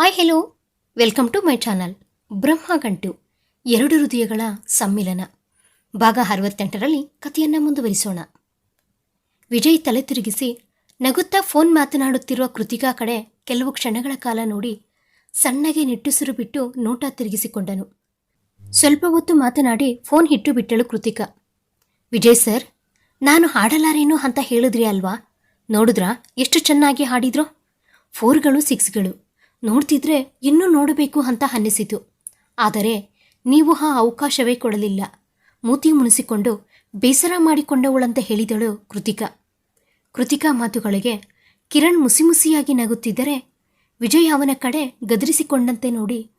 Hi hello welcome to my channel Brahmagantu ಎರಡು ಹೃದಯಗಳ ಸಮ್ಮಿಲನ. ಭಾಗ ಅರವತ್ತೆಂಟರಲ್ಲಿ ಕಥೆಯನ್ನು ಮುಂದುವರಿಸೋಣ. ವಿಜಯ್ ತಲೆ ತಿರುಗಿಸಿ, ನಗುತ್ತಾ ಫೋನ್ ಮಾತನಾಡುತ್ತಿರುವ ಕೃತಿಕಾ ಕಡೆ ಕೆಲವು ಕ್ಷಣಗಳ ಕಾಲ ನೋಡಿ ಸಣ್ಣಗೆ ನಿಟ್ಟುಸಿರು ಬಿಟ್ಟು ನೋಟ ತಿರುಗಿಸಿಕೊಂಡನು. ಸ್ವಲ್ಪ ಹೊತ್ತು ಮಾತನಾಡಿ ಫೋನ್ ಹಿಟ್ಟು ಬಿಟ್ಟಳು ಕೃತಿಕಾ. ವಿಜಯ್ ಸರ್, ನಾನು ಹಾಡಲಾರೇನು ಅಂತ ಹೇಳಿದ್ರಿ ಅಲ್ವಾ? ನೋಡಿದ್ರಾ, ಎಷ್ಟು ಚೆನ್ನಾಗಿ ಹಾಡಿದ್ರು? ಫೋರ್ಗಳು, ಸಿಕ್ಸ್ಗಳು. ನೋಡ್ತಿದ್ರೆ ಇನ್ನೂ ನೋಡಬೇಕು ಅಂತ ಅನ್ನಿಸಿತು. ಆದರೆ ನೀವು ಆ ಅವಕಾಶವೇ ಕೊಡಲಿಲ್ಲ. ಮೂತಿ ಮುನಿಸಿಕೊಂಡು ಬೇಸರ ಮಾಡಿಕೊಂಡವಳಂತ ಹೇಳಿದಳು ಕೃತಿಕಾ. ಕೃತಿಕಾ ಮಾತುಗಳಿಗೆ ಕಿರಣ್ ಮುಸಿಮುಸಿಯಾಗಿ ನಗುತ್ತಿದ್ದರೆ ವಿಜಯ್ ಅವನ ಕಡೆ ಗದರಿಸಿಕೊಂಡಂತೆ ನೋಡಿ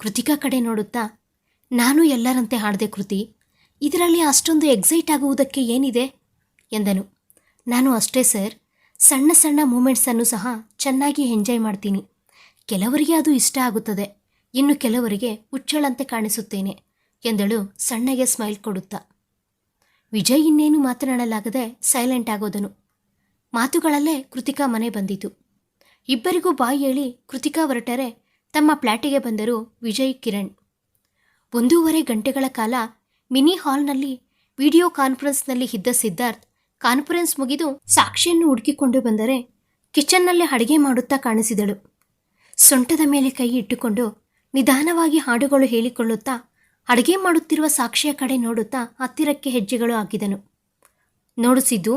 ಕೃತಿಕಾ ಕಡೆ ನೋಡುತ್ತಾ, ನಾನು ಎಲ್ಲರಂತೆ ಹಾಡಿದೆ ಕೃತಿ, ಇದರಲ್ಲಿ ಅಷ್ಟೊಂದು ಎಕ್ಸೈಟ್ ಆಗುವುದಕ್ಕೆ ಏನಿದೆ? ಎಂದನು. ನಾನು ಅಷ್ಟೇ ಸರ್, ಸಣ್ಣ ಸಣ್ಣ ಮೂಮೆಂಟ್ಸನ್ನು ಸಹ ಚೆನ್ನಾಗಿ ಎಂಜಾಯ್ ಮಾಡ್ತೀನಿ. ಕೆಲವರಿಗೆ ಅದು ಇಷ್ಟ ಆಗುತ್ತದೆ. ಇನ್ನು ಕೆಲವರಿಗೆ ಹುಚ್ಚಳಂತೆ ಕಾಣಿಸುತ್ತೇನೆ ಎಂದಳು ಸಣ್ಣಗೆ ಸ್ಮೈಲ್ ಕೊಡುತ್ತಾ. ವಿಜಯ್ ಇನ್ನೇನು ಮಾತನಾಡಲಾಗದೆ ಸೈಲೆಂಟ್ ಆಗೋದನು. ಮಾತುಗಳಲ್ಲೇ ಕೃತಿಕಾ ಮನೆ ಬಂದಿತು. ಇಬ್ಬರಿಗೂ ಬಾಯಿ ಹೇಳಿ ಕೃತಿಕಾ ಹೊರಟರೆ ತಮ್ಮ ಪ್ಲಾಟಿಗೆ ಬಂದರು ವಿಜಯ್, ಕಿರಣ್. ಒಂದೂವರೆ ಗಂಟೆಗಳ ಕಾಲ ಮಿನಿ ಹಾಲ್ನಲ್ಲಿ ವಿಡಿಯೋ ಕಾನ್ಫರೆನ್ಸ್ನಲ್ಲಿ ಇದ್ದ ಸಿದ್ಧಾರ್ಥ್ ಕಾನ್ಫರೆನ್ಸ್ ಮುಗಿದು ಸಾಕ್ಷಿಯನ್ನು ಹುಡುಕಿಕೊಂಡು ಬಂದರೆ ಕಿಚನ್ನಲ್ಲೇ ಅಡುಗೆ ಮಾಡುತ್ತಾ ಕಾಣಿಸಿದಳು. ಸೊಂಟದ ಮೇಲೆ ಕೈ ಇಟ್ಟುಕೊಂಡು ನಿಧಾನವಾಗಿ ಹಾಡುಗಳು ಹೇಳಿಕೊಳ್ಳುತ್ತಾ, ಅಡುಗೆ ಮಾಡುತ್ತಿರುವ ಸಾಕ್ಷಿಯ ಕಡೆ ನೋಡುತ್ತಾ ಹತ್ತಿರಕ್ಕೆ ಹೆಜ್ಜೆಗಳು ಹಾಕಿದನು. ನೋಡಿಸಿದ್ದು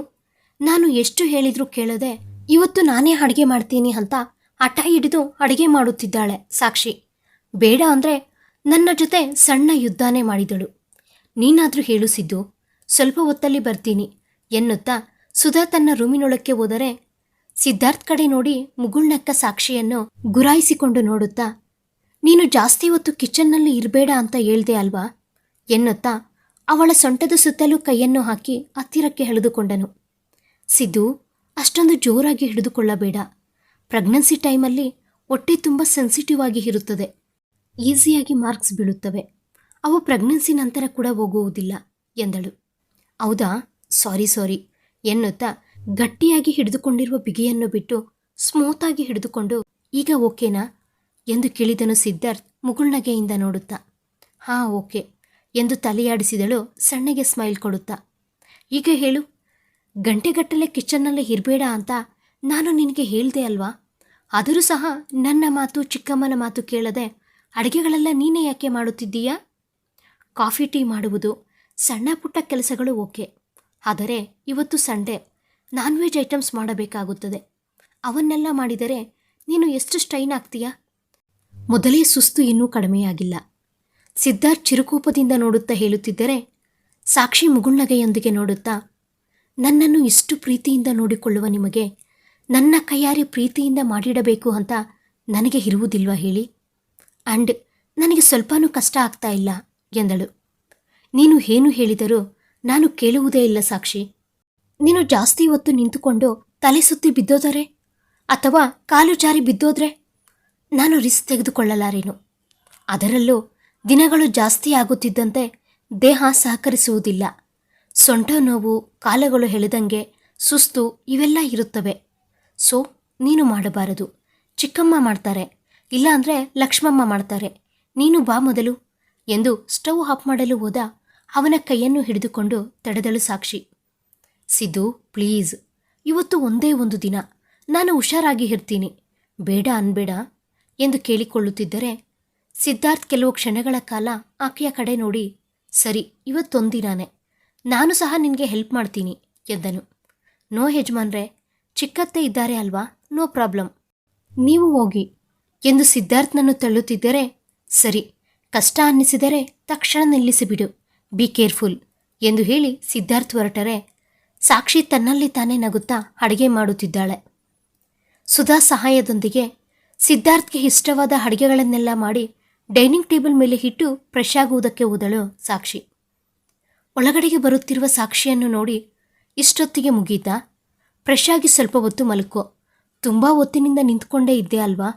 ನಾನು ಎಷ್ಟು ಹೇಳಿದರೂ ಕೇಳದೆ ಇವತ್ತು ನಾನೇ ಅಡುಗೆ ಮಾಡ್ತೀನಿ ಅಂತ ಹಠ ಹಿಡಿದು ಅಡುಗೆ ಮಾಡುತ್ತಿದ್ದಾಳೆ ಸಾಕ್ಷಿ. ಬೇಡ ಅಂದರೆ ನನ್ನ ಜೊತೆ ಸಣ್ಣ ಯುದ್ಧನೇ ಮಾಡಿದಳು. ನೀನಾದರೂ ಹೇಳಿಸಿದ್ದು ಸ್ವಲ್ಪ ಹೊತ್ತಲ್ಲಿ ಬರ್ತೀನಿ ಎನ್ನುತ್ತಾ ಸುಧಾ ತನ್ನ ರೂಮಿನೊಳಕ್ಕೆ ಹೋದರೆ ಸಿದ್ಧಾರ್ಥ್ ಕಡೆ ನೋಡಿ ಮುಗುಳ್ನಕ್ಕ ಸಾಕ್ಷಿಯನ್ನು ಗುರಾಯಿಸಿಕೊಂಡು ನೋಡುತ್ತಾ, ನೀನು ಜಾಸ್ತಿ ಹೊತ್ತು ಕಿಚನ್ನಲ್ಲಿ ಇರಬೇಡ ಅಂತ ಹೇಳ್ದೆ ಅಲ್ವಾ? ಎನ್ನುತ್ತಾ, ಅವಳ ಸೊಂಟದ ಸುತ್ತಲೂ ಕೈಯನ್ನು ಹಾಕಿ ಹತ್ತಿರಕ್ಕೆ ಎಳೆದುಕೊಂಡನು ಸಿದ್ದು, ಅಷ್ಟೊಂದು ಜೋರಾಗಿ ಹಿಡಿದುಕೊಳ್ಳಬೇಡ. ಪ್ರೆಗ್ನೆನ್ಸಿ ಟೈಮಲ್ಲಿ ಹೊಟ್ಟೆ ತುಂಬ ಸೆನ್ಸಿಟಿವ್ ಆಗಿ ಇರುತ್ತದೆ. ಈಸಿಯಾಗಿ ಮಾರ್ಕ್ಸ್ ಬೀಳುತ್ತವೆ. ಅವು ಪ್ರೆಗ್ನೆನ್ಸಿ ನಂತರ ಕೂಡ ಹೋಗುವುದಿಲ್ಲ, ಎಂದಳು. ಹೌದಾ? ಸಾರಿ ಸಾರಿ, ಎನ್ನುತ್ತಾ ಗಟ್ಟಿಯಾಗಿ ಹಿಡಿದುಕೊಂಡಿರುವ ಬಿಗಿಯನ್ನು ಬಿಟ್ಟು ಸ್ಮೂತಾಗಿ ಹಿಡಿದುಕೊಂಡು, ಈಗ ಓಕೆನಾ? ಎಂದು ಕೇಳಿದನು ಸಿದ್ಧಾರ್ಥ್ ಮುಗುಳ್ನಗೆಯಿಂದ ನೋಡುತ್ತಾ. ಹಾ, ಓಕೆ ಎಂದು ತಲೆಯಾಡಿಸಿದಳು ಸಣ್ಣಗೆ ಸ್ಮೈಲ್ ಕೊಡುತ್ತಾ. ಈಗ ಹೇಳು, ಗಂಟೆಗಟ್ಟಲೆ ಕಿಚನ್ನಲ್ಲೇ ಇರಬೇಡ ಅಂತ ನಾನು ನಿನಗೆ ಹೇಳಿದೆ ಅಲ್ವಾ? ಆದರೂ ಸಹ ನನ್ನ ಮಾತು ಚಿಕ್ಕಮ್ಮನ ಮಾತು ಕೇಳದೆ ಅಡುಗೆಗಳೆಲ್ಲ ನೀನೇ ಯಾಕೆ ಮಾಡುತ್ತಿದ್ದೀಯಾ? ಕಾಫಿ ಟೀ ಮಾಡುವುದು ಸಣ್ಣ ಪುಟ್ಟ ಕೆಲಸಗಳು ಓಕೆ, ಆದರೆ ಇವತ್ತು ಸಂಡೇ. ನಾನ್ ವೆಜ್ ಐಟಮ್ಸ್ ಮಾಡಬೇಕಾಗುತ್ತದೆ. ಅವನ್ನೆಲ್ಲ ಮಾಡಿದರೆ ನೀನು ಎಷ್ಟು ಸ್ಟ್ರೈನ್ ಆಗ್ತೀಯಾ? ಮೊದಲೇ ಸುಸ್ತು ಇನ್ನೂ ಕಡಿಮೆಯಾಗಿಲ್ಲ. ಸಿದ್ಧಾರ್ಥ್ ಚಿರುಕೋಪದಿಂದ ನೋಡುತ್ತಾ ಹೇಳುತ್ತಿದ್ದರೆ, ಸಾಕ್ಷಿ ಮುಗುಳ್ನಗೆಯೊಂದಿಗೆ ನೋಡುತ್ತಾ, ನನ್ನನ್ನು ಇಷ್ಟು ಪ್ರೀತಿಯಿಂದ ನೋಡಿಕೊಳ್ಳುವ ನಿಮಗೆ ನನ್ನ ಕೈಯಾರೆ ಪ್ರೀತಿಯಿಂದ ಮಾಡಿಡಬೇಕು ಅಂತ ನನಗೆ ಇರುವುದಿಲ್ವಾ ಹೇಳಿ? ಆ್ಯಂಡ್ ನನಗೆ ಸ್ವಲ್ಪನೂ ಕಷ್ಟ ಆಗ್ತಾ ಇಲ್ಲ, ಎಂದಳು. ನೀನು ಏನು ಹೇಳಿದರೂ ನಾನು ಕೇಳುವುದೇ ಇಲ್ಲ ಸಾಕ್ಷಿ. ನೀನು ಜಾಸ್ತಿ ಹೊತ್ತು ನಿಂತುಕೊಂಡು ತಲೆ ಸುತ್ತಿ ಬಿದ್ದೋದರೆ? ಅಥವಾ ಕಾಲು ಜಾರಿ ಬಿದ್ದೋದ್ರೆ? ನಾನು ರಿಸ್ಕ್ ತೆಗೆದುಕೊಳ್ಳಲಾರೇನು? ಅದರಲ್ಲೂ ದಿನಗಳು ಜಾಸ್ತಿ ಆಗುತ್ತಿದ್ದಂತೆ ದೇಹ ಸಹಕರಿಸುವುದಿಲ್ಲ. ಸೊಂಟ ನೋವು, ಕಾಲಗಳು ಎಳೆದಂಗೆ ಸುಸ್ತು ಇವೆಲ್ಲ ಇರುತ್ತವೆ. ಸೊ, ನೀನು ಮಾಡಬಾರದು. ಚಿಕ್ಕಮ್ಮ ಮಾಡ್ತಾರೆ. ಇಲ್ಲಾಂದರೆ ಲಕ್ಷ್ಮಮ್ಮ ಮಾಡ್ತಾರೆ. ನೀನು ಬಾ ಮೊದಲು ಎಂದು ಸ್ಟವ್ ಆಫ್ ಮಾಡಲು ಹೋದ ಅವನ ಕೈಯನ್ನು ಹಿಡಿದುಕೊಂಡು ತಡೆದಳು ಸಾಕ್ಷಿ. ಸಿದ್ದು ಪ್ಲೀಸ್ ಇವತ್ತು ಒಂದೇ ಒಂದು ದಿನ. ನಾನು ಹುಷಾರಾಗಿ ಇರ್ತೀನಿ. ಬೇಡ ಅನ್ಬೇಡ ಎಂದು ಕೇಳಿಕೊಳ್ಳುತ್ತಿದ್ದರೆ ಸಿದ್ಧಾರ್ಥ್ ಕೆಲವು ಕ್ಷಣಗಳ ಕಾಲ ಆಕೆಯ ಕಡೆ ನೋಡಿ, ಸರಿ, ಇವತ್ತೊಂದಿನಾನೆ. ನಾನು ಸಹ ನಿನಗೆ ಹೆಲ್ಪ್ ಮಾಡ್ತೀನಿ ಎಂದನು. ನೋ ಯಜಮಾನ್ರೆ, ಚಿಕ್ಕತ್ತೆ ಇದ್ದಾರೆ ಅಲ್ವಾ? ನೋ ಪ್ರಾಬ್ಲಮ್ ನೀವು ಹೋಗಿ ಎಂದು ಸಿದ್ಧಾರ್ಥ್ನನ್ನು ತಳ್ಳುತ್ತಿದ್ದರೆ, ಸರಿ, ಕಷ್ಟ ಅನ್ನಿಸಿದರೆ ತಕ್ಷಣ ನಿಲ್ಲಿಸಿಬಿಡು. ಬಿ ಕೇರ್ಫುಲ್ ಎಂದು ಹೇಳಿ ಸಿದ್ಧಾರ್ಥ್ ಹೊರಟರೆ ಸಾಕ್ಷಿ ತನ್ನಲ್ಲಿ ತಾನೇ ನಗುತ್ತಾ ಅಡುಗೆ ಮಾಡುತ್ತಿದ್ದಾಳೆ. ಸುಧಾ ಸಹಾಯದೊಂದಿಗೆ ಸಿದ್ಧಾರ್ಥ್ಗೆ ಇಷ್ಟವಾದ ಅಡುಗೆಗಳನ್ನೆಲ್ಲ ಮಾಡಿ ಡೈನಿಂಗ್ ಟೇಬಲ್ ಮೇಲೆ ಇಟ್ಟು ಫ್ರೆಶ್ ಆಗುವುದಕ್ಕೆ ಹೋದಳು ಸಾಕ್ಷಿ. ಒಳಗಡೆಗೆ ಬರುತ್ತಿರುವ ಸಾಕ್ಷಿಯನ್ನು ನೋಡಿ ಇಷ್ಟೊತ್ತಿಗೆ ಮುಗೀತಾ, ಫ್ರೆಶ್ ಸ್ವಲ್ಪ ಹೊತ್ತು ಮಲ್ಕೋ ತುಂಬ ಹೊತ್ತಿನಿಂದ ನಿಂತ್ಕೊಂಡೇ ಇದ್ದೆ ಅಲ್ವಾ?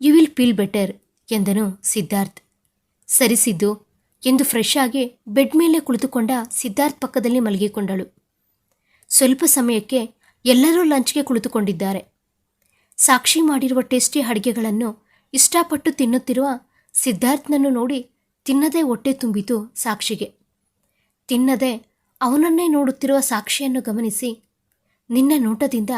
ಯು ವಿಲ್ ಫೀಲ್ ಬೆಟರ್ ಎಂದನು ಸಿದ್ಧಾರ್ಥ್. ಸರಿಸಿದ್ದು ಎಂದು ಫ್ರೆಶ್ ಆಗಿ ಬೆಡ್ ಮೇಲೆ ಕುಳಿತುಕೊಂಡ ಸಿದ್ಧಾರ್ಥ್ ಪಕ್ಕದಲ್ಲಿ ಮಲಗಿಕೊಂಡಳು. ಸ್ವಲ್ಪ ಸಮಯಕ್ಕೆ ಎಲ್ಲರೂ ಲಂಚ್ಗೆ ಕುಳಿತುಕೊಂಡಿದ್ದಾರೆ. ಸಾಕ್ಷಿ ಮಾಡಿರುವ ಟೇಸ್ಟಿ ಅಡುಗೆಗಳನ್ನು ಇಷ್ಟಪಟ್ಟು ತಿನ್ನುತ್ತಿರುವ ಸಿದ್ಧಾರ್ಥನನ್ನು ನೋಡಿ ತಿನ್ನದೇ ಹೊಟ್ಟೆ ತುಂಬಿತು ಸಾಕ್ಷಿಗೆ. ತಿನ್ನದೆ ಅವನನ್ನೇ ನೋಡುತ್ತಿರುವ ಸಾಕ್ಷಿಯನ್ನು ಗಮನಿಸಿ, ನಿನ್ನ ನೋಟದಿಂದ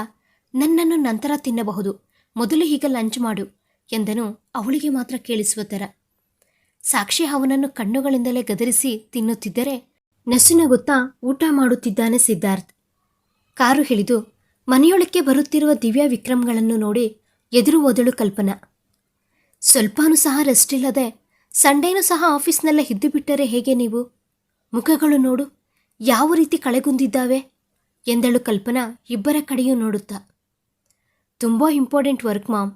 ನನ್ನನ್ನು ನಂತರ ತಿನ್ನಬಹುದು, ಮೊದಲು ಈಗ ಲಂಚ್ ಮಾಡು ಎಂದನು ಅವಳಿಗೆ ಮಾತ್ರ ಕೇಳಿಸುವ ಥರ. ಸಾಕ್ಷಿ ಅವನನ್ನು ಕಣ್ಣುಗಳಿಂದಲೇ ಗದರಿಸಿ ತಿನ್ನುತ್ತಿದ್ದರೆ ನಸುನಗುತ್ತಾ ಊಟ ಮಾಡುತ್ತಿದ್ದಾನೆ ಸಿದ್ಧಾರ್ಥ್. ಕಾರು ಹಿಡಿದು ಮನೆಯೊಳಕ್ಕೆ ಬರುತ್ತಿರುವ ದಿವ್ಯಾ ವಿಕ್ರಮ್ಗಳನ್ನು ನೋಡಿ ಎದುರು ಓದಳು ಕಲ್ಪನಾ. ಸ್ವಲ್ಪನೂ ಸಹ ರೆಸ್ಟ್ ಇಲ್ಲದೆ ಸಂಡೇನೂ ಸಹ ಆಫೀಸ್ನಲ್ಲೇ ಹಿದ್ದು ಬಿಟ್ಟರೆ ಹೇಗೆ ನೀವು? ಮುಖಗಳು ನೋಡು, ಯಾವ ರೀತಿ ಕಳೆಗುಂದಿದ್ದಾವೆ? ಎಂದಳು ಕಲ್ಪನಾ ಇಬ್ಬರ ಕಡೆಯೂ ನೋಡುತ್ತಾ. ತುಂಬ important work mom.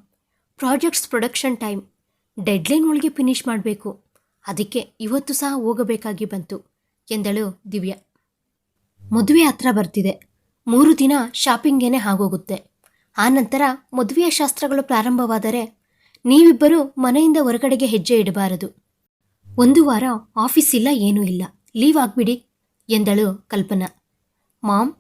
Projects production time deadline ಒಳಗೆ ಫಿನಿಶ್ ಮಾಡಬೇಕು. ಅದಕ್ಕೆ ಇವತ್ತು ಸಹ ಹೋಗಬೇಕಾಗಿ ಬಂತು, ಎಂದಳು ದಿವ್ಯಾ. ಮದುವೆ ಹತ್ರ ಬರ್ತಿದೆ. ಮೂರು ದಿನ ಶಾಪಿಂಗೇನೆ ಆಗೋಗುತ್ತೆ. ಆನಂತರ ಮದುವೆಯ ಶಾಸ್ತ್ರಗಳು ಪ್ರಾರಂಭವಾದರೆ ನೀವಿಬ್ಬರೂ ಮನೆಯಿಂದ ಹೊರಗಡೆಗೆ ಹೆಜ್ಜೆ ಇಡಬಾರದು. ಒಂದು ವಾರ ಆಫೀಸ್ ಇಲ್ಲ, ಏನೂ ಇಲ್ಲ. ಲೀವ್ ಆಗ್ಬಿಡಿ, ಎಂದಳು ಕಲ್ಪನಾ. ಮಾಮ್,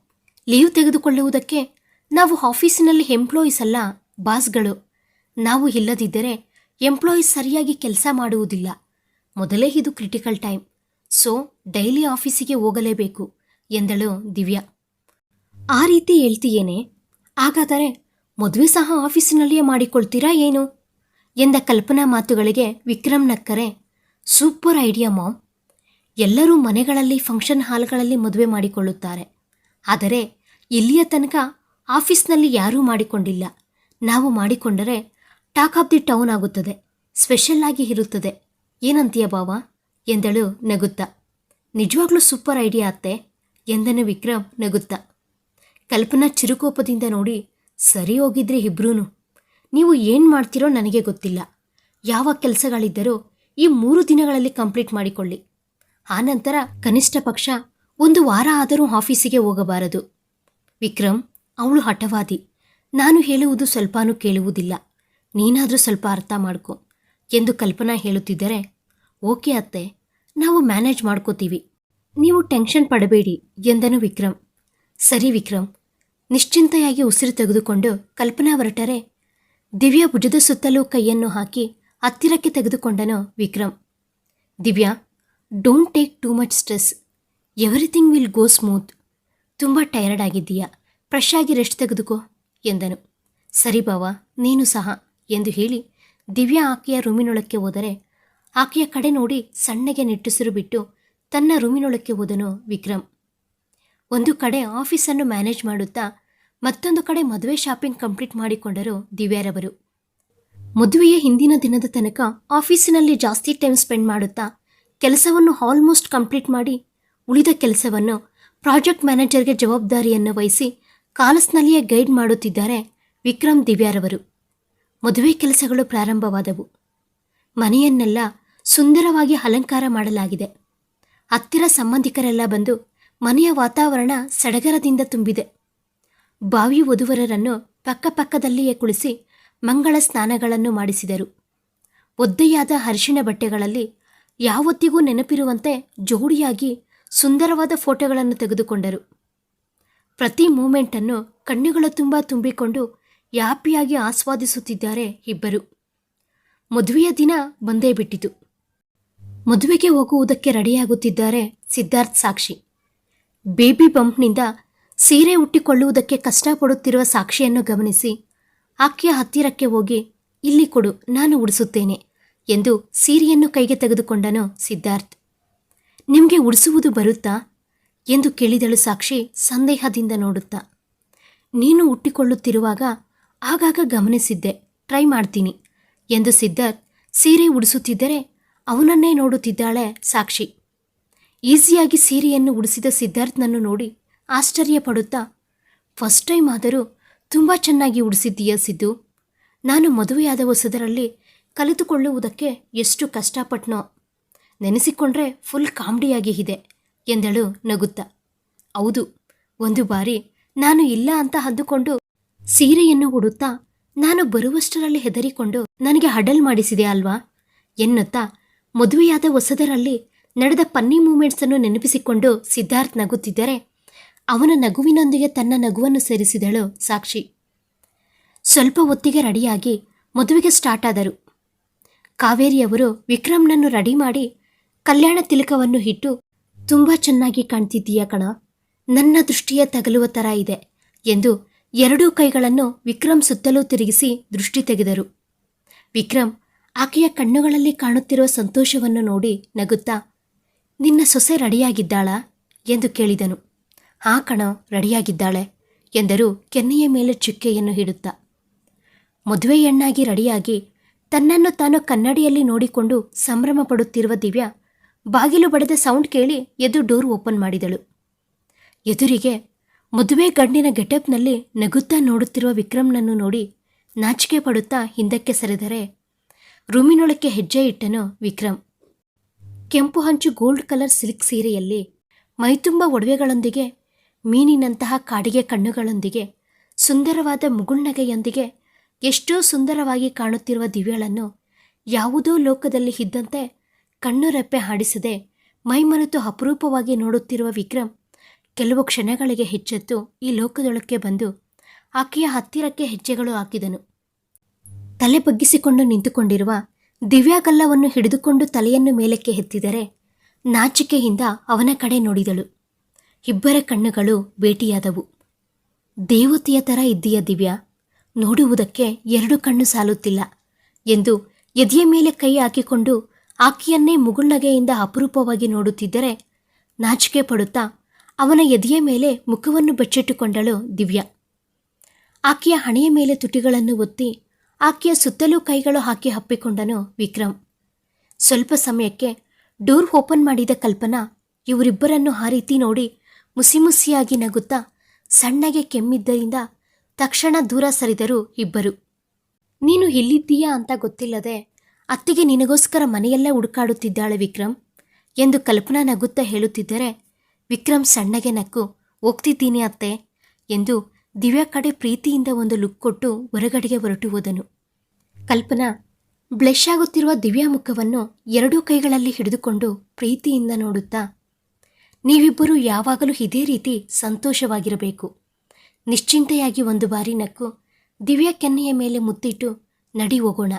ಲೀವ್ ತೆಗೆದುಕೊಳ್ಳುವುದಕ್ಕೆ ನಾವು ಆಫೀಸಿನಲ್ಲಿ ಎಂಪ್ಲಾಯೀಸ್ ಅಲ್ಲ, ಬಾಸ್ಗಳು. ನಾವು ಇಲ್ಲದಿದ್ದರೆ ಎಂಪ್ಲಾಯೀಸ್ ಸರಿಯಾಗಿ ಕೆಲಸ ಮಾಡುವುದಿಲ್ಲ. ಮೊದಲೇ ಇದು ಕ್ರಿಟಿಕಲ್ ಟೈಮ್. ಸೊ, ಡೈಲಿ ಆಫೀಸಿಗೆ ಹೋಗಲೇಬೇಕು, ಎಂದಳು ದಿವ್ಯಾ. ಆ ರೀತಿ ಹೇಳ್ತೀಯೇನೆ? ಹಾಗಾದರೆ ಮದುವೆ ಸಹ ಆಫೀಸಿನಲ್ಲಿಯೇ ಮಾಡಿಕೊಳ್ತೀರಾ ಏನು? ಎಂದ ಕಲ್ಪನಾ ಮಾತುಗಳಿಗೆ ವಿಕ್ರಮ್ ನಕ್ಕರೆ, ಸೂಪರ್ ಐಡಿಯಾ ಮಾಮ್. ಎಲ್ಲರೂ ಮನೆಗಳಲ್ಲಿ ಫಂಕ್ಷನ್ ಹಾಲ್ಗಳಲ್ಲಿ ಮದುವೆ ಮಾಡಿಕೊಳ್ಳುತ್ತಾರೆ. ಆದರೆ ಇಲ್ಲಿಯ ತನಕ ಆಫೀಸ್ನಲ್ಲಿ ಯಾರೂ ಮಾಡಿಕೊಂಡಿಲ್ಲ. ನಾವು ಮಾಡಿಕೊಂಡರೆ ಟಾಕ್ ಆಫ್ ದಿ ಟೌನ್ ಆಗುತ್ತದೆ. ಸ್ಪೆಷಲ್ ಆಗಿ ಇರುತ್ತದೆ. ಏನಂತೀಯ ಬಾವ ಎಂದಳು ನಗುತ್ತಾ. ನಿಜವಾಗ್ಲೂ ಸೂಪರ್ ಐಡಿಯಾ ಅತ್ತೆ, ಎಂದನು ವಿಕ್ರಮ್ ನಗುತ್ತಾ. ಕಲ್ಪನಾ ಚಿರುಕೋಪದಿಂದ ನೋಡಿ, ಸರಿ ಹೋಗಿದ್ರೆ ಇಬ್ರೂನು ನೀವು ಏನು ಮಾಡ್ತೀರೋ ನನಗೆ ಗೊತ್ತಿಲ್ಲ. ಯಾವ ಕೆಲಸಗಳಿದ್ದರೂ ಈ ಮೂರು ದಿನಗಳಲ್ಲಿ ಕಂಪ್ಲೀಟ್ ಮಾಡಿಕೊಳ್ಳಿ. ಆನಂತರ ಕನಿಷ್ಠ ಪಕ್ಷ ಒಂದು ವಾರ ಆದರೂ ಆಫೀಸಿಗೆ ಹೋಗಬಾರದು. ವಿಕ್ರಮ್, ಅವಳು ಹಠವಾದಿ. ನಾನು ಹೇಳುವುದು ಸ್ವಲ್ಪನೂ ಕೇಳುವುದಿಲ್ಲ. ನೀನಾದರೂ ಸ್ವಲ್ಪ ಅರ್ಥ ಮಾಡ್ಕೊ, ಎಂದು ಕಲ್ಪನಾ ಹೇಳುತ್ತಿದ್ದರೆ, ಓಕೆ ಅತ್ತೆ, ನಾವು ಮ್ಯಾನೇಜ್ ಮಾಡ್ಕೋತೀವಿ. ನೀವು ಟೆನ್ಷನ್ ಪಡಬೇಡಿ, ಎಂದನು ವಿಕ್ರಮ್. ಸರಿ ವಿಕ್ರಮ್ ನಿಶ್ಚಿಂತೆಯಾಗಿ ಉಸಿರು ತೆಗೆದುಕೊಂಡು ಕಲ್ಪನಾ ಹೊರಟರೆ, ದಿವ್ಯಾ ಭುಜದ ಸುತ್ತಲೂ ಕೈಯನ್ನು ಹಾಕಿ ಹತ್ತಿರಕ್ಕೆ ತೆಗೆದುಕೊಂಡನು Vikram. Divya don't take too much stress everything will go smooth ತುಂಬ ಟಯರ್ಡ್ ಆಗಿದ್ದೀಯಾ. ಫ್ರೆಶ್ ಆಗಿ ರೆಸ್ಟ್ ತೆಗೆದುಕೋ, ಎಂದನು. ಸರಿ ಬಾವ, ನೀನು ಸಹ, ಎಂದು ಹೇಳಿ ದಿವ್ಯಾ ಆಕೆಯ ರೂಮಿನೊಳಕ್ಕೆ ಹೋದರೆ ಆಕೆಯ ಕಡೆ ನೋಡಿ ಸಣ್ಣಗೆ ನಿಟ್ಟುಸಿರು ಬಿಟ್ಟು ತನ್ನ ರೂಮಿನೊಳಕ್ಕೆ ಹೋದನು ವಿಕ್ರಮ್. ಒಂದು ಕಡೆ ಆಫೀಸನ್ನು ಮ್ಯಾನೇಜ್ ಮಾಡುತ್ತಾ, ಮತ್ತೊಂದು ಕಡೆ ಮದುವೆ ಶಾಪಿಂಗ್ ಕಂಪ್ಲೀಟ್ ಮಾಡಿಕೊಂಡರು ದಿವ್ಯಾರವರು. ಮದುವೆಯ ಹಿಂದಿನ ದಿನದ ತನಕ ಆಫೀಸಿನಲ್ಲಿ ಜಾಸ್ತಿ ಟೈಮ್ ಸ್ಪೆಂಡ್ ಮಾಡುತ್ತಾ, ಕೆಲಸವನ್ನು ಆಲ್ಮೋಸ್ಟ್ ಕಂಪ್ಲೀಟ್ ಮಾಡಿ, ಉಳಿದ ಕೆಲಸವನ್ನು ಪ್ರಾಜೆಕ್ಟ್ ಮ್ಯಾನೇಜರ್ಗೆ ಜವಾಬ್ದಾರಿಯನ್ನು ವಹಿಸಿ ಕಾಲಸ್ನಲ್ಲಿಯೇ ಗೈಡ್ ಮಾಡುತ್ತಿದ್ದಾರೆ ವಿಕ್ರಮ್ ದಿವ್ಯಾರವರು. ಮದುವೆ ಕೆಲಸಗಳು ಪ್ರಾರಂಭವಾದವು. ಮನೆಯನ್ನೆಲ್ಲ ಸುಂದರವಾಗಿ ಅಲಂಕಾರ ಮಾಡಲಾಗಿದೆ. ಹತ್ತಿರ ಸಂಬಂಧಿಕರೆಲ್ಲ ಬಂದು ಮನೆಯ ವಾತಾವರಣ ಸಡಗರದಿಂದ ತುಂಬಿದೆ. ಬಾವಿ ವಧುವರರನ್ನು ಪಕ್ಕಪಕ್ಕದಲ್ಲಿಯೇ ಕುಳಿಸಿ ಮಂಗಳ ಸ್ನಾನಗಳನ್ನು ಮಾಡಿಸಿದರು. ಒದ್ದೆಯಾದ ಅರಿಶಿಣ ಬಟ್ಟೆಗಳಲ್ಲಿ ಯಾವತ್ತಿಗೂ ನೆನಪಿರುವಂತೆ ಜೋಡಿಯಾಗಿ ಸುಂದರವಾದ ಫೋಟೋಗಳನ್ನು ತೆಗೆದುಕೊಂಡರು. ಪ್ರತಿ ಮೂಮೆಂಟನ್ನು ಕಣ್ಣುಗಳ ತುಂಬ ತುಂಬಿಕೊಂಡು ಯಾಪಿಯಾಗಿ ಆಸ್ವಾದಿಸುತ್ತಿದ್ದಾರೆ ಇಬ್ಬರು. ಮದುವೆಯ ದಿನ ಬಂದೇ ಬಿಟ್ಟಿತು. ಮದುವೆಗೆ ಹೋಗುವುದಕ್ಕೆ ರೆಡಿಯಾಗುತ್ತಿದ್ದಾರೆ ಸಿದ್ಧಾರ್ಥ್ ಸಾಕ್ಷಿ. ಬೇಬಿ ಬಂಪ್ನಿಂದ ಸೀರೆ ಉಟ್ಟಿಕೊಳ್ಳುವುದಕ್ಕೆ ಕಷ್ಟಪಡುತ್ತಿರುವ ಸಾಕ್ಷಿಯನ್ನು ಗಮನಿಸಿ, ಆಕೆಯ ಹತ್ತಿರಕ್ಕೆ ಹೋಗಿ ಇಲ್ಲಿ ಕೊಡು, ನಾನು ಉಡಿಸುತ್ತೇನೆ ಎಂದು ಸೀರೆಯನ್ನು ಕೈಗೆ ತೆಗೆದುಕೊಂಡನು ಸಿದ್ಧಾರ್ಥ್. ನಿಮಗೆ ಉಡಿಸುವುದು ಬರುತ್ತಾ? ಎಂದು ಕೇಳಿದಳು ಸಾಕ್ಷಿ ಸಂದೇಹದಿಂದ ನೋಡುತ್ತಾ. ನೀನು ಹುಟ್ಟಿಕೊಳ್ಳುತ್ತಿರುವಾಗ ಆಗಾಗ ಗಮನಿಸಿದ್ದೆ, ಟ್ರೈ ಮಾಡ್ತೀನಿ ಎಂದು ಸಿದ್ಧಾರ್ಥ್ ಸೀರೆ ಉಡಿಸುತ್ತಿದ್ದರೆ ಅವನನ್ನೇ ನೋಡುತ್ತಿದ್ದಾಳೆ ಸಾಕ್ಷಿ. ಈಸಿಯಾಗಿ ಸೀರೆಯನ್ನು ಉಡಿಸಿದ ಸಿದ್ಧಾರ್ಥ್ನನ್ನು ನೋಡಿ ಆಶ್ಚರ್ಯ ಪಡುತ್ತಾ ಫಸ್ಟ್ ಟೈಮ್ ಆದರೂ ತುಂಬ ಚೆನ್ನಾಗಿ ಉಡಿಸಿದ್ದೀಯ ಸಿದ್ದು? ನಾನು ಮದುವೆಯಾದ ಹೊಸದರಲ್ಲಿ ಕಲಿತುಕೊಳ್ಳುವುದಕ್ಕೆ ಎಷ್ಟು ಕಷ್ಟಪಟ್ನೋ. ನೆನೆಸಿಕೊಂಡ್ರೆ ಫುಲ್ ಕಾಮಿಡಿಯಾಗಿ ಇದೆ, ಎಂದಳು ನಗುತ್ತಾ. ಹೌದು, ಒಂದು ಬಾರಿ ನಾನು ಇಲ್ಲ ಅಂತ ಅಂದುಕೊಂಡು ಸೀರೆಯನ್ನು ಉಡುತ್ತಾ ನಾನು ಬರುವಷ್ಟರಲ್ಲಿ ಹೆದರಿಕೊಂಡು ನನಗೆ ಹಡಲ್ ಮಾಡಿಸಿದೆ ಅಲ್ವಾ? ಎನ್ನುತ್ತಾ ಮದುವೆಯಾದ ಹೊಸದರಲ್ಲಿ ನಡೆದ ಪನ್ನಿ ಮೂಮೆಂಟ್ಸನ್ನು ನೆನಪಿಸಿಕೊಂಡು ಸಿದ್ಧಾರ್ಥ್ ನಗುತ್ತಿದ್ದರೆ, ಅವನ ನಗುವಿನೊಂದಿಗೆ ತನ್ನ ನಗುವನ್ನು ಸೇರಿಸಿದಳು ಸಾಕ್ಷಿ. ಸ್ವಲ್ಪ ಹೊತ್ತಿಗೆ ರೆಡಿಯಾಗಿ ಮದುವೆಗೆ ಸ್ಟಾರ್ಟ್ ಆದರು. ಕಾವೇರಿಯವರು ವಿಕ್ರಮ್ನನ್ನು ರೆಡಿ ಮಾಡಿ ಕಲ್ಯಾಣ ತಿಲಕವನ್ನು ಇಟ್ಟು, ತುಂಬ ಚೆನ್ನಾಗಿ ಕಾಣ್ತಿದ್ದೀಯ ಕಣ, ನನ್ನ ದೃಷ್ಟಿಯ ತಗಲುವ ಥರ ಇದೆ ಎಂದು ಎರಡೂ ಕೈಗಳನ್ನು ವಿಕ್ರಮ್ ಸುತ್ತಲೂ ತಿರುಗಿಸಿ ದೃಷ್ಟಿ ತೆಗೆದರು. ವಿಕ್ರಮ್ ಆಕೆಯ ಕಣ್ಣುಗಳಲ್ಲಿ ಕಾಣುತ್ತಿರುವ ಸಂತೋಷವನ್ನು ನೋಡಿ ನಗುತ್ತಾ ನಿನ್ನ ಸೊಸೆ ರೆಡಿಯಾಗಿದ್ದಾಳಾ? ಎಂದು ಕೇಳಿದನು. ಆ ಕಣ ರೆಡಿಯಾಗಿದ್ದಾಳೆ ಎಂದರು ಕೆನ್ನೆಯ ಮೇಲೆ ಚುಕ್ಕೆಯನ್ನು ಹಿಡುತ್ತಾ. ಮದುವೆ ಹೆಣ್ಣಾಗಿ ರೆಡಿಯಾಗಿ ತನ್ನನ್ನು ತಾನು ಕನ್ನಡಿಯಲ್ಲಿ ನೋಡಿಕೊಂಡು ಸಂಭ್ರಮ ಪಡುತ್ತಿರುವ ದಿವ್ಯಾ ಬಾಗಿಲು ಬಡಿದ ಸೌಂಡ್ ಕೇಳಿ ಎದ್ದು ಡೋರ್ ಓಪನ್ ಮಾಡಿದಳು. ಎದುರಿಗೆ ಮದುವೆ ಗಂಡಿನ ಗೆಟಪ್ನಲ್ಲಿ ನಗುತ್ತಾ ನೋಡುತ್ತಿರುವ ವಿಕ್ರಮ್ನನ್ನು ನೋಡಿ ನಾಚಿಕೆ ಪಡುತ್ತಾ ಹಿಂದಕ್ಕೆ ಸರಿದರೆ ರೂಮಿನೊಳಕ್ಕೆ ಹೆಜ್ಜೆ ಇಟ್ಟನು ವಿಕ್ರಮ್. ಕೆಂಪು ಹಂಚು ಗೋಲ್ಡ್ ಕಲರ್ ಸಿಲ್ಕ್ ಸೀರೆಯಲ್ಲಿ ಮೈತುಂಬ ಒಡವೆಗಳೊಂದಿಗೆ, ಮೀನಿನಂತಹ ಕಾಡಿಗೆ ಕಣ್ಣುಗಳೊಂದಿಗೆ, ಸುಂದರವಾದ ಮುಗುಳ್ನಗೆಯೊಂದಿಗೆ ಎಷ್ಟೋ ಸುಂದರವಾಗಿ ಕಾಣುತ್ತಿರುವ ದಿವ್ಯಳನ್ನು ಯಾವುದೋ ಲೋಕದಲ್ಲಿ ಇದ್ದಂತೆ ಕಣ್ಣು ರೆಪ್ಪೆ ಹಾಡಿಸದೆ ಮೈಮರೆತು ಅಪರೂಪವಾಗಿ ನೋಡುತ್ತಿರುವ ವಿಕ್ರಮ್ ಕೆಲವು ಕ್ಷಣಗಳಿಗೆ ಹೆಚ್ಚೆತ್ತು ಈ ಲೋಕದೊಳಕ್ಕೆ ಬಂದು ಆಕೆಯ ಹತ್ತಿರಕ್ಕೆ ಹೆಜ್ಜೆಗಳು ಹಾಕಿದನು. ತಲೆ ಬಗ್ಗಿಸಿಕೊಂಡು ನಿಂತುಕೊಂಡಿರುವ ದಿವ್ಯಾಗಲ್ಲವನ್ನು ಹಿಡಿದುಕೊಂಡು ತಲೆಯನ್ನು ಮೇಲಕ್ಕೆ ಎತ್ತಿದರೆ ನಾಚಿಕೆಯಿಂದ ಅವನ ಕಡೆ ನೋಡಿದಳು. ಇಬ್ಬರ ಕಣ್ಣುಗಳು ಭೇಟಿಯಾದವು ದೇವತೆಯ ಥರ ಇದ್ದೀಯ ದಿವ್ಯಾ, ನೋಡುವುದಕ್ಕೆ ಎರಡು ಕಣ್ಣು ಸಾಲುತ್ತಿಲ್ಲ ಎಂದು ಎದೆಯ ಮೇಲೆ ಕೈ ಹಾಕಿಕೊಂಡು ಆಕೆಯನ್ನೇ ಮುಗುಳ್ನಗೆಯಿಂದ ಅಪರೂಪವಾಗಿ ನೋಡುತ್ತಿದ್ದರೆ ನಾಚಿಕೆ ಪಡುತ್ತಾ ಅವನ ಎದೆಯ ಮೇಲೆ ಮುಖವನ್ನು ಬಚ್ಚಿಟ್ಟುಕೊಂಡಳು ದಿವ್ಯಾ. ಆಕೆಯ ಹಣೆಯ ಮೇಲೆ ತುಟಿಗಳನ್ನು ಒತ್ತಿ ಆಕೆಯ ಸುತ್ತಲೂ ಕೈಗಳು ಹಾಕಿ ಹಪ್ಪಿಕೊಂಡನು ವಿಕ್ರಮ್. ಸ್ವಲ್ಪ ಸಮಯಕ್ಕೆ ಡೋರ್ ಓಪನ್ ಮಾಡಿದ ಕಲ್ಪನಾ ಇವರಿಬ್ಬರನ್ನು ಆ ರೀತಿ ನೋಡಿ ಮುಸಿಮುಸಿಯಾಗಿ ನಗುತ್ತಾ ಸಣ್ಣಗೆ ಕೆಮ್ಮಿದ್ದರಿಂದ ತಕ್ಷಣ ದೂರ ಸರಿದರು ಇಬ್ಬರು. ನೀನು ಎಲ್ಲಿದ್ದೀಯಾ ಅಂತ ಗೊತ್ತಿಲ್ಲದೆ ಅತ್ತಿಗೆ ನಿನಗೋಸ್ಕರ ಮನೆಯಲ್ಲೇ ಹುಡುಕಾಡುತ್ತಿದ್ದಾಳೆ ವಿಕ್ರಮ್ ಎಂದು ಕಲ್ಪನಾ ನಗುತ್ತಾ ಹೇಳುತ್ತಿದ್ದರೆ, ವಿಕ್ರಮ್ ಸಣ್ಣಗೆ ನಕ್ಕು, ಹೋಗ್ತಿದ್ದೀನಿ ಅತ್ತೆ ಎಂದು ದಿವ್ಯಾ ಕಡೆ ಪ್ರೀತಿಯಿಂದ ಒಂದು ಲುಕ್ ಕೊಟ್ಟು ಹೊರಗಡೆಗೆ ಹೊರಟು ಹೋದನು. ಕಲ್ಪನಾ ಬ್ಲೆಶ್ ಆಗುತ್ತಿರುವ ದಿವ್ಯಾ ಮುಖವನ್ನು ಎರಡೂ ಕೈಗಳಲ್ಲಿ ಹಿಡಿದುಕೊಂಡು ಪ್ರೀತಿಯಿಂದ ನೋಡುತ್ತಾ, ನೀವಿಬ್ಬರು ಯಾವಾಗಲೂ ಇದೇ ರೀತಿ ಸಂತೋಷವಾಗಿರಬೇಕು. ನಿಶ್ಚಿಂತೆಯಾಗಿ ಒಂದು ಬಾರಿ ನಕ್ಕು, ದಿವ್ಯಾ ಕೆನ್ನೆಯ ಮೇಲೆ ಮುತ್ತಿಟ್ಟು, ನಡಿ ಹೋಗೋಣ,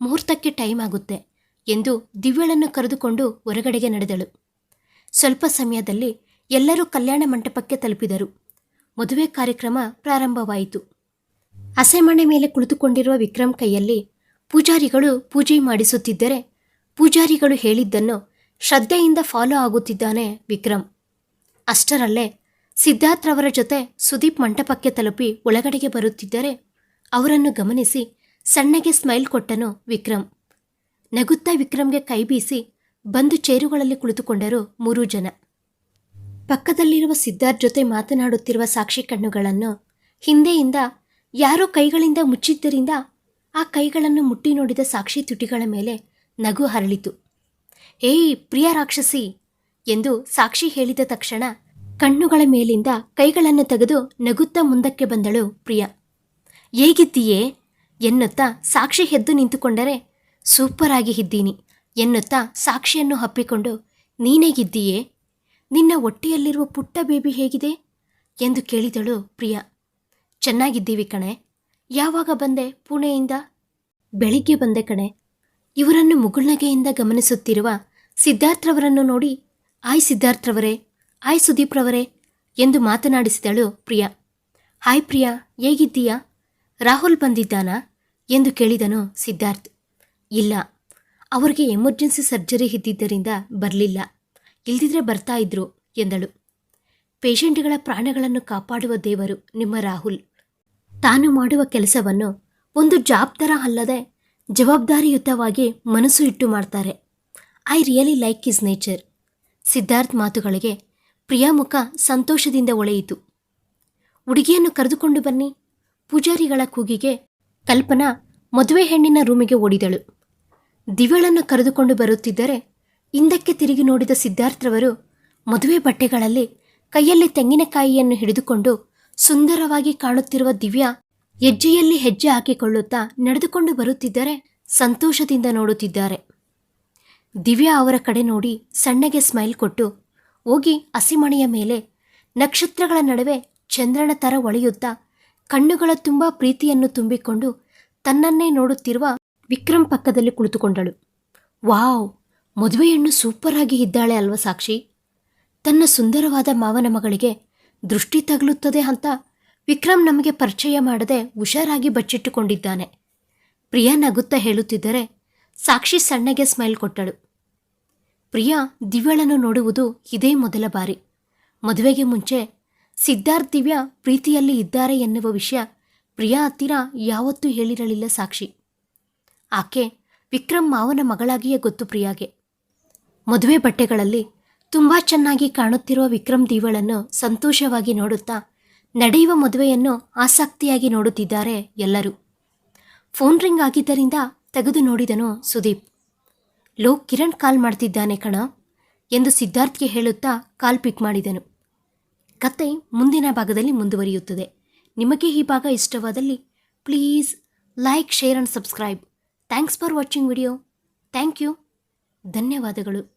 ಮುಹೂರ್ತಕ್ಕೆ ಟೈಮ್ ಆಗುತ್ತೆ ಎಂದು ದಿವ್ಯಳನ್ನು ಕರೆದುಕೊಂಡು ಹೊರಗಡೆಗೆ ನಡೆದಳು. ಸ್ವಲ್ಪ ಸಮಯದಲ್ಲಿ ಎಲ್ಲರೂ ಕಲ್ಯಾಣ ಮಂಟಪಕ್ಕೆ ತಲುಪಿದರು. ಮದುವೆ ಕಾರ್ಯಕ್ರಮ ಪ್ರಾರಂಭವಾಯಿತು. ಹಸೆಮಣೆ ಮೇಲೆ ಕುಳಿತುಕೊಂಡಿರುವ ವಿಕ್ರಮ್ ಕೈಯಲ್ಲಿ ಪೂಜಾರಿಗಳು ಪೂಜೆ ಮಾಡಿಸುತ್ತಿದ್ದರೆ ಪೂಜಾರಿಗಳು ಹೇಳಿದ್ದನ್ನು ಶ್ರದ್ಧೆಯಿಂದ ಫಾಲೋ ಆಗುತ್ತಿದ್ದಾನೆ ವಿಕ್ರಮ್. ಅಷ್ಟರಲ್ಲೇ ಸಿದ್ಧಾರ್ಥ್ ರವರ ಜೊತೆ ಸುದೀಪ್ ಮಂಟಪಕ್ಕೆ ತಲುಪಿ ಒಳಗಡೆಗೆ ಬರುತ್ತಿದ್ದರೆ ಅವರನ್ನು ಗಮನಿಸಿ ಸಣ್ಣಗೆ ಸ್ಮೈಲ್ ಕೊಟ್ಟನು ವಿಕ್ರಮ್. ನಗುತ್ತಾ ವಿಕ್ರಮ್ಗೆ ಕೈ ಬೀಸಿ ಬಂದು ಚೇರುಗಳಲ್ಲಿ ಕುಳಿತುಕೊಂಡರು ಮೂರೂ ಜನ. ಪಕ್ಕದಲ್ಲಿರುವ ಸಿದ್ಧಾರ್ಥ್ ಜೊತೆ ಮಾತನಾಡುತ್ತಿರುವ ಸಾಕ್ಷಿ ಕಣ್ಣುಗಳನ್ನು ಹಿಂದೆಯಿಂದ ಯಾರೋ ಕೈಗಳಿಂದ ಮುಚ್ಚಿದ್ದರಿಂದ ಆ ಕೈಗಳನ್ನು ಮುಟ್ಟಿ ನೋಡಿದ ಸಾಕ್ಷಿ ತುಟಿಗಳ ಮೇಲೆ ನಗು ಹರಳಿತು. ಏಯ್ ಪ್ರಿಯ ರಾಕ್ಷಸಿ! ಎಂದು ಸಾಕ್ಷಿ ಹೇಳಿದ ತಕ್ಷಣ ಕಣ್ಣುಗಳ ಮೇಲಿಂದ ಕೈಗಳನ್ನು ತೆಗೆದು ನಗುತ್ತಾ ಮುಂದಕ್ಕೆ ಬಂದಳು ಪ್ರಿಯ. ಹೇಗಿದ್ದೀಯೇ? ಎನ್ನುತ್ತಾ ಸಾಕ್ಷಿ ಎದ್ದು ನಿಂತುಕೊಂಡರೆ ಸೂಪರ್ ಆಗಿ ಇದ್ದೀನಿ ಎನ್ನುತ್ತಾ ಸಾಕ್ಷಿಯನ್ನು ಹಪ್ಪಿಕೊಂಡು ನೀನೇಗಿದ್ದೀಯೇ? ನಿನ್ನ ಹೊಟ್ಟೆಯಲ್ಲಿರುವ ಪುಟ್ಟ ಬೇಬಿ ಹೇಗಿದೆ? ಎಂದು ಕೇಳಿದಳು ಪ್ರಿಯ. ಚೆನ್ನಾಗಿದ್ದೀವಿ ಕಣೆ. ಯಾವಾಗ ಬಂದೆ ಪುಣೆಯಿಂದ? ಬೆಳಿಗ್ಗೆ ಬಂದೆ ಕಣೆ. ಇವರನ್ನು ಮುಗುಳ್ನಗೆಯಿಂದ ಗಮನಿಸುತ್ತಿರುವ ಸಿದ್ಧಾರ್ಥ್ರವರನ್ನು ನೋಡಿ, ಆಯ್ ಸಿದ್ಧಾರ್ಥ್ರವರೇ ಆಯ್ ಸುದೀಪ್ರವರೇ ಎಂದು ಮಾತನಾಡಿಸಿದಳು ಪ್ರಿಯಾ. ಹಾಯ್ ಪ್ರಿಯಾ, ಹೇಗಿದ್ದೀಯಾ? ರಾಹುಲ್ ಬಂದಿದ್ದಾನಾ? ಎಂದು ಕೇಳಿದನು ಸಿದ್ಧಾರ್ಥ್. ಇಲ್ಲ. ಅವರಿಗೆ ಎಮರ್ಜೆನ್ಸಿ ಸರ್ಜರಿ ಇದ್ದಿದ್ದರಿಂದ ಬರಲಿಲ್ಲ. ಇಲ್ದಿದ್ರೆ ಬರ್ತಾ ಇದ್ರು ಎಂದಳು. ಪೇಷಂಟ್ಗಳ ಪ್ರಾಣಗಳನ್ನು ಕಾಪಾಡುವ ದೇವರು ನಿಮ್ಮ ರಾಹುಲ್. ತಾನು ಮಾಡುವ ಕೆಲಸವನ್ನು ಒಂದು ಜಾಬ್ ಅಲ್ಲದೆ ಜವಾಬ್ದಾರಿಯುತವಾಗಿ ಮನಸ್ಸು ಇಟ್ಟು ಮಾಡ್ತಾರೆ. I really like his nature. Siddharth ಮಾತುಗಳಿಗೆ ಪ್ರಿಯಾ ಮುಖ ಸಂತೋಷದಿಂದ ಒಳೆಯಿತು. ಹುಡುಗಿಯನ್ನು ಕರೆದುಕೊಂಡು ಬನ್ನಿ. ಪೂಜಾರಿಗಳ ಕೂಗಿಗೆ ಕಲ್ಪನಾ ಮದುವೆ ಹೆಣ್ಣಿನ ರೂಮಿಗೆ ಓಡಿದಳು. ದಿವ್ಯಳನ್ನು ಕರೆದುಕೊಂಡು ಬರುತ್ತಿದ್ದರೆ ಹಿಂದಕ್ಕೆ ತಿರುಗಿ ನೋಡಿದ ಸಿದ್ಧಾರ್ಥರವರು ಮದುವೆ ಬಟ್ಟೆಗಳಲ್ಲಿ ಕೈಯಲ್ಲಿ ತೆಂಗಿನಕಾಯಿಯನ್ನು ಹಿಡಿದುಕೊಂಡು ಸುಂದರವಾಗಿ ಕಾಣುತ್ತಿರುವ ದಿವ್ಯಾ ಹೆಜ್ಜೆಯಲ್ಲಿ ಹೆಜ್ಜೆ ಹಾಕಿಕೊಳ್ಳುತ್ತಾ ನಡೆದುಕೊಂಡು ಬರುತ್ತಿದ್ದರೆ ಸಂತೋಷದಿಂದ ನೋಡುತ್ತಿದ್ದಾರೆ. ದಿವ್ಯಾ ಅವರ ಕಡೆ ನೋಡಿ ಸಣ್ಣಗೆ ಸ್ಮೈಲ್ ಕೊಟ್ಟು, ಹೋಗಿ ಹಸಿಮಣೆಯ ಮೇಲೆ ನಕ್ಷತ್ರಗಳ ನಡುವೆ ಚಂದ್ರನ ಥರ ಒಳೆಯುತ್ತಾ ಕಣ್ಣುಗಳ ತುಂಬ ಪ್ರೀತಿಯನ್ನು ತುಂಬಿಕೊಂಡು ತನ್ನನ್ನೇ ನೋಡುತ್ತಿರುವ ವಿಕ್ರಮ್ ಪಕ್ಕದಲ್ಲಿ ಕುಳಿತುಕೊಂಡಳು. ವಾವ್! ಮದುವೆ ಹೆಣ್ಣು ಸೂಪರ್ ಆಗಿ ಇದ್ದಾಳೆ ಅಲ್ವ ಸಾಕ್ಷಿ? ತನ್ನ ಸುಂದರವಾದ ಮಾವನ ಮಗಳಿಗೆ ದೃಷ್ಟಿ ತಗಲುತ್ತದೆ ಅಂತ ವಿಕ್ರಮ್ ನಮಗೆ ಪರಿಚಯ ಮಾಡದೆ ಹುಷಾರಾಗಿ ಬಚ್ಚಿಟ್ಟುಕೊಂಡಿದ್ದಾನೆ. ಪ್ರಿಯಾ ನಗುತ್ತಾ ಹೇಳುತ್ತಿದ್ದರೆ ಸಾಕ್ಷಿ ಸಣ್ಣಗೆ ಸ್ಮೈಲ್ ಕೊಟ್ಟಳು. ಪ್ರಿಯಾ ದಿವ್ಯಳನ್ನು ನೋಡುವುದು ಇದೇ ಮೊದಲ ಬಾರಿ. ಮದುವೆಗೆ ಮುಂಚೆ ಸಿದ್ಧಾರ್ಥ್ ದಿವ್ಯ ಪ್ರೀತಿಯಲ್ಲಿ ಇದ್ದಾರೆ ಎನ್ನುವ ವಿಷಯ ಪ್ರಿಯಾ ಹತ್ತಿರ ಯಾವತ್ತೂ ಹೇಳಿರಲಿಲ್ಲ ಸಾಕ್ಷಿ. ಆಕೆ ವಿಕ್ರಮ್ ಮಾವನ ಮಗಳಾಗಿಯೇ ಗೊತ್ತು ಪ್ರಿಯಾಗೆ. ಮದುವೆ ಬಟ್ಟೆಗಳಲ್ಲಿ ತುಂಬ ಚೆನ್ನಾಗಿ ಕಾಣುತ್ತಿರುವ ವಿಕ್ರಮ್ ದೀವಳನ್ನು ಸಂತೋಷವಾಗಿ ನೋಡುತ್ತಾ ನಡೆಯುವ ಮದುವೆಯನ್ನು ಆಸಕ್ತಿಯಾಗಿ ನೋಡುತ್ತಿದ್ದಾರೆ ಎಲ್ಲರೂ. ಫೋನ್ ರಿಂಗ್ ಆಗಿದ್ದರಿಂದ ತೆಗೆದು ನೋಡಿದನು ಸುದೀಪ್. ಲೋ, ಕಿರಣ್ ಕಾಲ್ ಮಾಡ್ತಿದ್ದಾನೆ ಕಣ ಎಂದು ಸಿದ್ಧಾರ್ಥ್ಗೆ ಹೇಳುತ್ತಾ ಕಾಲ್ ಪಿಕ್ ಮಾಡಿದನು. ಕತೆ ಮುಂದಿನ ಭಾಗದಲ್ಲಿ ಮುಂದುವರಿಯುತ್ತದೆ. ನಿಮಗೆ ಈ ಭಾಗ ಇಷ್ಟವಾದಲ್ಲಿ please like, share and subscribe. Thanks for watching video. Thank you. ಧನ್ಯವಾದಗಳು.